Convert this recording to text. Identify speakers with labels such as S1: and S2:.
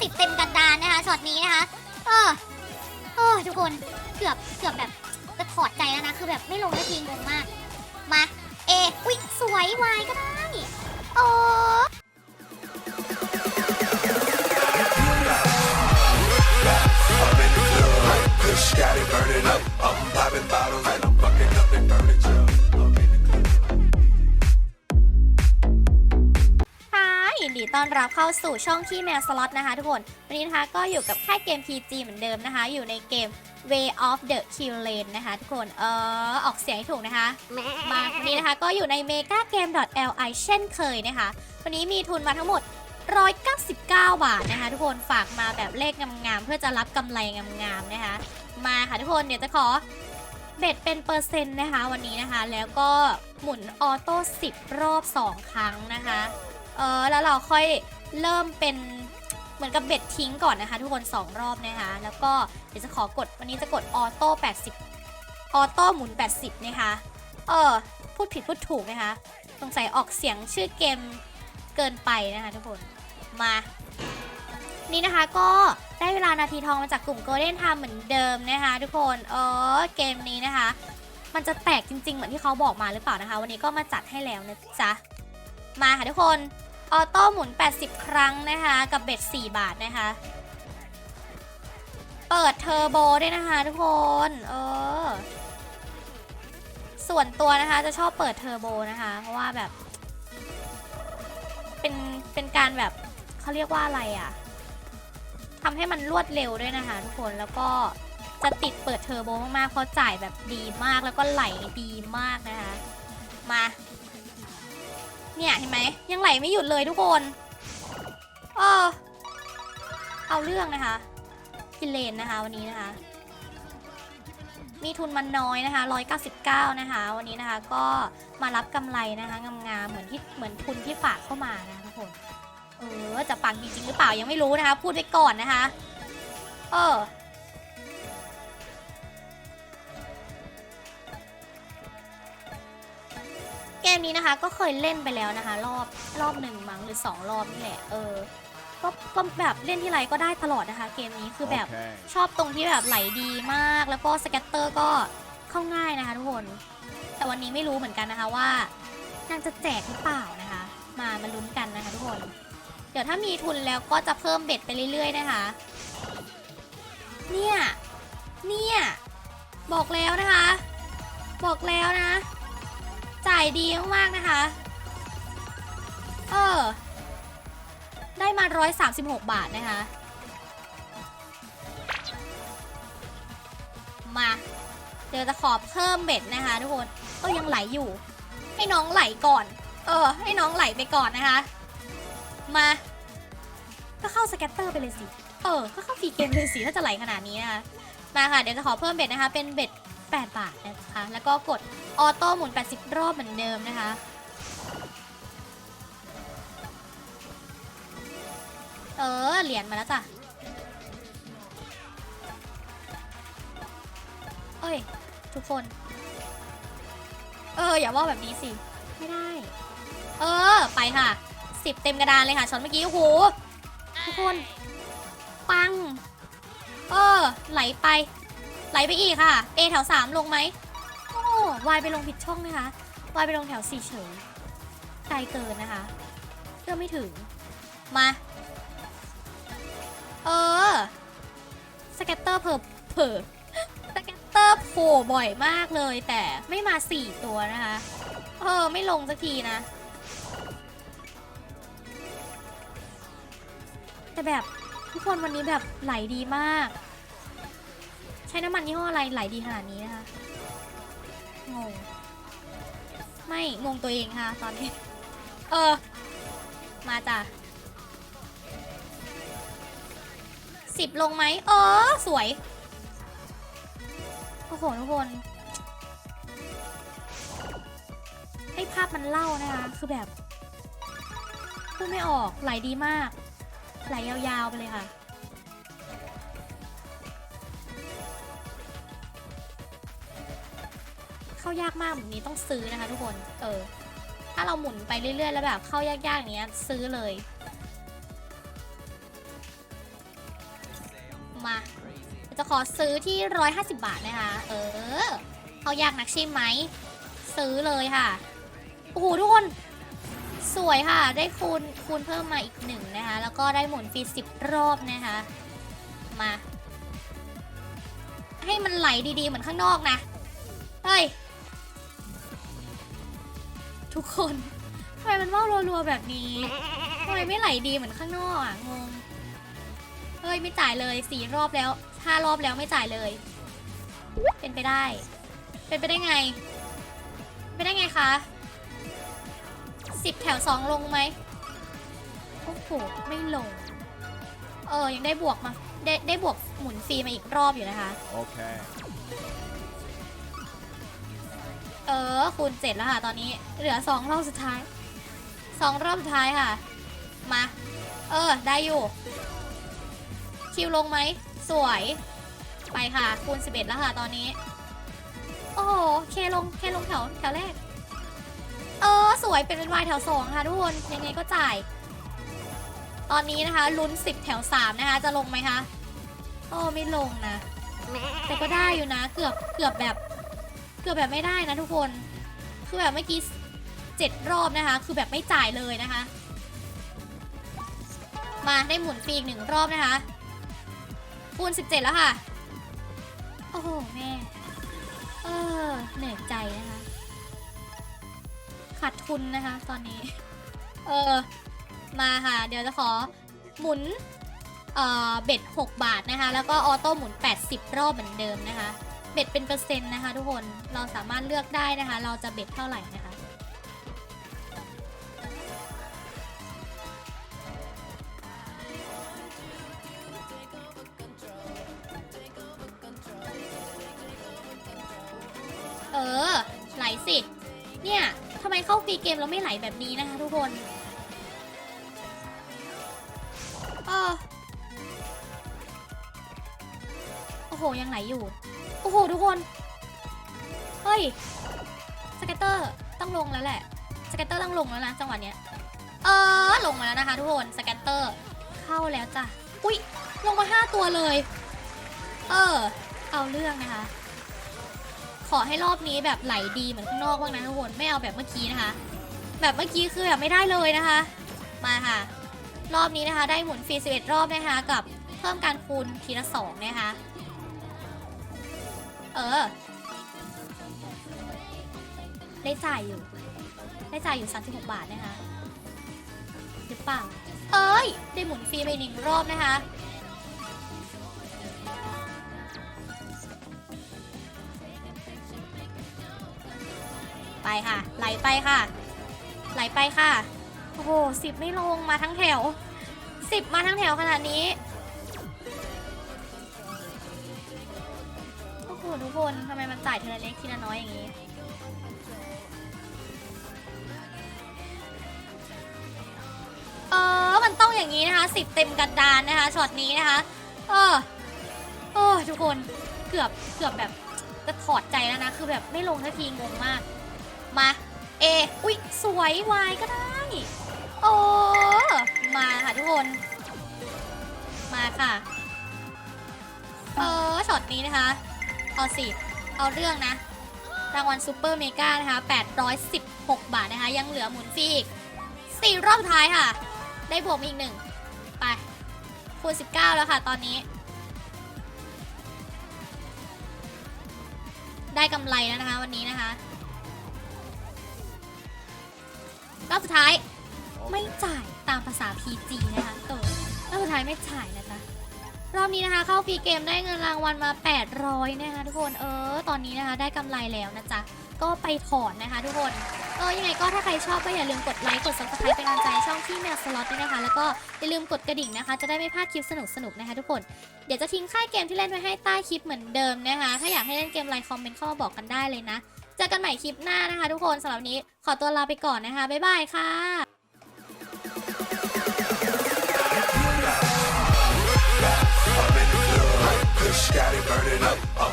S1: สิบเต็มกันดานนะคะช็อตนี้นะคะเออเออทุกคนเกือบเกือบแบบจะถอดใจแล้วนะคือแบบไม่ลงได้ทีงงมาก มาเออุ้ยสวยวายก็ได้โอ้
S2: รับเข้าสู่ช่องที่แมวสล็อตนะคะทุกคน วันนี้นะคะก็อยู่กับค่ายเกม PG เหมือนเดิมนะคะ อยู่ในเกม Way of the Kill Lane นะคะทุกคน เออออกเสียงให้ถูกนะคะ
S1: แม่
S2: มาวันนี้นะคะก็อยู่ใน Mega Game li เช่นเคยนะคะ วันนี้มีทุนมาทั้งหมด 199 บาทนะคะ ทุกคนฝากมาแบบเลขงามๆเพื่อจะรับกำไรงามๆนะคะ มาค่ะทุกคนเดี๋ยวจะขอเบ็ดเป็นเปอร์เซ็นต์นะคะวันนี้นะคะ แล้วก็หมุนออโต้10 รอบ 2 ครั้งนะคะ เออแล้วเราค่อยเริ่มเป็นเหมือนกับเบ็ดทิ้งก่อนนะคะ ทุกคน 2 รอบนะคะ แล้วก็เดี๋ยวจะขอกดวันนี้จะกดออโต้80ออโต้หมุน 80 นะคะเออพูดผิดพูดถูกนะคะสงสัยออกเสียงชื่อเกมเกินไปนะคะทุกคนมา นี่นะคะก็ได้เวลานาทีทองมาจากกลุ่ม Golden Time เหมือนเดิมนะคะทุกคนเออเกมนี้นะคะ มันจะแตกจริง ๆ เหมือนที่เขาบอกมาหรือเปล่านะคะ วันนี้ก็มาจัดให้แล้วนะจ๊ะ มาค่ะทุกคน ออโต้หมุน 80 ครั้งนะคะ กับเบ็ด 4 บาทนะคะ เปิดเทอร์โบด้วยนะคะทุกคน เออ ส่วนตัวนะคะจะชอบเปิดเทอร์โบนะคะ เพราะว่าแบบ เป็น เป็นการแบบเขาเรียกว่าอะไรอะ่ะทำให้มันรวดเร็วด้วยนะคะทุกคน แล้วก็จะติดเปิดเทอร์โบมากๆเพราะจ่ายแบบดีมากแล้วก็ไหลดีมากนะคะ มา เนี่ยเห็นไหมยังไหลไม่หยุดเลยทุกคนเออเอาเรื่องนะคะกินเลนนะคะ วันนี้นะคะ มีทุนมันน้อยนะคะ 199 นะคะ วันนี้นะคะก็มารับกำไรนะคะงามๆเหมือนที่เหมือนทุนที่ฝากเข้ามานะคะทุกคนเออจะปังจริงๆหรือเปล่ายังไม่รู้นะคะ พูดไปก่อนนะคะ เออ เกมนี้นะคะก็เคยเล่นไปแล้วนะคะ รอบรอบหนึ่งมั้งหรือสองรอบนี่แหละ เออก็ก็แบบเล่นที่ไรก็ได้ตลอดนะคะ เกมนี้คือแบบชอบตรงที่แบบไหลดีมาก แล้วก็สแกตเตอร์ก็เข้าง่ายนะคะทุกคน แต่วันนี้ไม่รู้เหมือนกันนะคะว่านางจะแจกหรือเปล่านะคะ มามาลุ้นกันนะคะทุกคน เดี๋ยวถ้ามีทุนแล้วก็จะเพิ่มเบ็ดไปเรื่อย ๆ นะคะ เนี่ย เนี่ย บอกแล้วนะคะ บอกแล้วนะ จ่ายดีมากๆนะคะ เออ ได้มา 136 บาทนะคะ มา เดี๋ยวจะขอเพิ่มเบ็ดนะคะทุกคนก็ยังไหลอยู่ ให้น้องไหลก่อน เออ ให้น้องไหลไปก่อนนะคะ มา ก็เข้าสแกตเตอร์ไปเลยสิ เออ ก็เข้าฟรีเกมเลยสิถ้าจะไหลขนาดนี้นะคะ มาค่ะ เดี๋ยวจะขอเพิ่มเบ็ดนะคะ เป็นเบ็ด 8 บาทนะคะ แล้วก็กดออโต้หมุน 80 รอบเหมือนเดิมนะคะ เออ เหรียญมาแล้วจ้ะ เอ้ย ทุกคน เออ อย่าว่าแบบนี้สิ ไม่ได้ เออ ไปค่ะสิบเต็มกระดานเลยค่ะช็อตเมื่อกี้ โอ้โห ทุกคน ปัง เออ ไหลไป ไหลไปอีกค่ะ A แถว 3 ลงไหมโอ้วายไปลงผิดช่องนะคะวายไปลงแถว4เฉยไกลเกินนะคะเชื่อไม่ถึง มา เออ สเก็ตเตอร์เพิ่เพิ่สเก็ตเตอร์โผล่บ่อยมากเลยแต่ไม่มา 4 ตัวนะคะ เออ ไม่ลงสักทีนะ แต่แบบทุกคนวันนี้แบบไหลดีมาก ใช้น้ำมันยี่ห้ออะไรไหลดีขนาดนี้นะคะงงไม่งงตัวเองค่ะตอนนี้ เออ มาจ้ะสิบลงไหมเออ สวย โอ้โหทุกคน ให้ภาพมันเล่านะคะ คือแบบพูดไม่ออกไหลดีมาก ไหลยาวๆไปเลยค่ะายากมากแบบนี้ต้องซื้อนะคะ ทุกคน เออ ถ้าเราหมุนไปเรื่อยๆ แล้วแบบเข้ายากๆอย่างเนี้ยซื้อเลย มาจะขอซื้อที่ 150 บาทนะคะ เออ เข้ายากนักใช่ไหม ซื้อเลยค่ะ โอ้โหทุกคน สวยค่ะ ได้คูณคูณเพิ่มมาอีกหนึ่งนะคะ แล้วก็ได้หมุนฟรีสิบรอบนะคะ มาให้มันไหลดีๆ เหมือนข้างนอกนะ เฮ้ย ทุกคนทำไมมันว่าวรัวๆแบบนี้ทำไมไม่ไหลดีเหมือนข้างนอกอะงงเฮ้ยไม่จ่ายเลยสี่รอบแล้วห้ารอบแล้วไม่จ่ายเลย เป็นไปได้ เป็นไปได้ไง เป็นไปได้ไงคะสิบแถวสองลงไหมโอ้โหไม่ลง เออยังได้บวกมาได้ได้บวกหมุนฟรีมาอีกรอบอยู่นะคะ
S3: Okay.
S2: เเออคูณเจ็ดแล้วค่ะ ตอนนี้เหลือสองรอบสุดท้ายสองรอบสุดท้ายค่ะ มา เออ ได้อยู่ คิวลงไหม สวย ไปค่ะ คูณ11แล้วค่ะ ตอนนี้ โอ้โห เคลง เคลงแถวแถวแรก เออ สวยเป็นเป็นวายแถวสองค่ะทุกคน ยังไงก็จ่าย ตอนนี้นะคะลุ้น10แถว3นะคะ จะลงไหมคะ โอ้ ไม่ลงนะ แต่ก็ได้อยู่นะ เกือบ เกือบแบบ เกือบแบบไม่ได้นะทุกคน คือแบบเมื่อกี้เจ็ดรอบนะคะ คือแบบไม่จ่ายเลยนะคะ มาได้หมุนฟรีอีกหนึ่งรอบนะคะคูณ17 แล้วค่ะ โอ้โห แม่ เออ เหนื่อยใจนะคะ ขาดทุนนะคะ ตอนนี้ เออ มาค่ะ เดี๋ยวจะขอหมุน เอ่อ เบ็ด 6 บาทนะคะ แล้วก็ออโต้หมุน 80 รอบเหมือนเดิมนะคะ เบ็ดเป็นเปอร์เซ็นต์นะคะ ทุกคนเราสามารถเลือกได้นะคะ เราจะเบ็ดเท่าไหร่นะคะ เออ ไหลสิ เนี่ยทำไมเข้าฟรีเกมแล้วไม่ไหลแบบนี้นะคะ ทุกคนเออโอ้โห ยังไหลอยู่ อ้โห ทุกคน เฮ้ย สเก็ตเตอร์ต้องลงแล้วแหละ สเก็ตเตอร์ต้องลงแล้วนะจังหวะเนี้ย เออ ลงมาแล้วนะคะ ทุกคน สเก็ตเตอร์ เข้าแล้วจ้ะ อุ๊ยลงมาห้าตัวเลย เออ เอาเรื่องนะคะ ขอให้รอบนี้แบบไหลดีเหมือนข้างนอกบ้างนะทุกคน ไม่เอาแบบเมื่อกี้นะคะ แบบเมื่อกี้คือแบบไม่ได้เลยนะคะ มาค่ะ รอบนี้นะคะ ได้หมุนฟรี11รอบนะคะ กับเพิ่มการคูณทีละสองนะคะ เออ ได้จ่ายอยู่ ได้จ่ายอยู่ 36 บาทนะคะหรือเปล่า เอ้ย ได้หมุนฟรีไปหนึ่งรอบนะคะ ไปค่ะ ไหลไปค่ะ ไหลไปค่ะ โอ้โหสิบไม่ลงมาทั้งแถวสิบมาทั้งแถวขนาดนี้ โอ้โหทุกคนทำไมมันจ่ายทีละเล็กทีละน้อยอย่างนี้ เออ มันต้องอย่างนี้นะคะสิบเต็มกระดานนะคะช็อตนี้นะคะ เออโอ้ทุกคนเกือบเกือบแบบจะถอดใจแล้วนะ คือแบบไม่ลงสักทีงงมาก มาเออุ๊ยสวยวายก็ได้โอ้มาค่ะทุกคน มาค่ะ เออช็อตนี้นะคะ เอาสิ เอาเรื่องนะ รางวัลซูเปอร์เมกานะคะ 816 บาทนะคะ ยังเหลือหมุนฟรีอีก 4 รอบท้ายค่ะ ได้บวกมาอีกหนึ่ง ไป คูณ 19 แล้วค่ะตอนนี้ ได้กำไรแล้วนะคะวันนี้นะคะ รอบสุดท้ายไม่จ่ายตามภาษา PG นะคะเออรอบสุดท้ายไม่จ่ายนะจ๊ะ รอบนี้นะคะเข้าฟรีเกมได้เงินรางวัลมา 800 นะคะทุกคนเออ ตอนนี้นะคะได้กำไรแล้วนะจ๊ะ ก็ไปถอนนะคะทุกคนเออยังไงก็ถ้าใครชอบก็อย่าลืมกดไลค์กด subscribe เป็นกำลังใจช่องที่แมวสล็อตด้วยนะคะ แล้วก็อย่าลืมกดกระดิ่งนะคะ จะได้ไม่พลาดคลิปสนุกๆนะคะทุกคน เดี๋ยวจะทิ้งค่ายเกมที่เล่นไว้ให้ใต้คลิปเหมือนเดิมนะคะ ถ้าอยากให้เล่นเกมอะไรคอมเมนต์เข้ามาบอกกันได้เลยนะ เจอกันใหม่คลิปหน้านะคะ ทุกคนสำหรับวันนี้ขอตัวลาไปก่อนนะคะบ๊ายบายค่ะ
S4: Scotty burning up.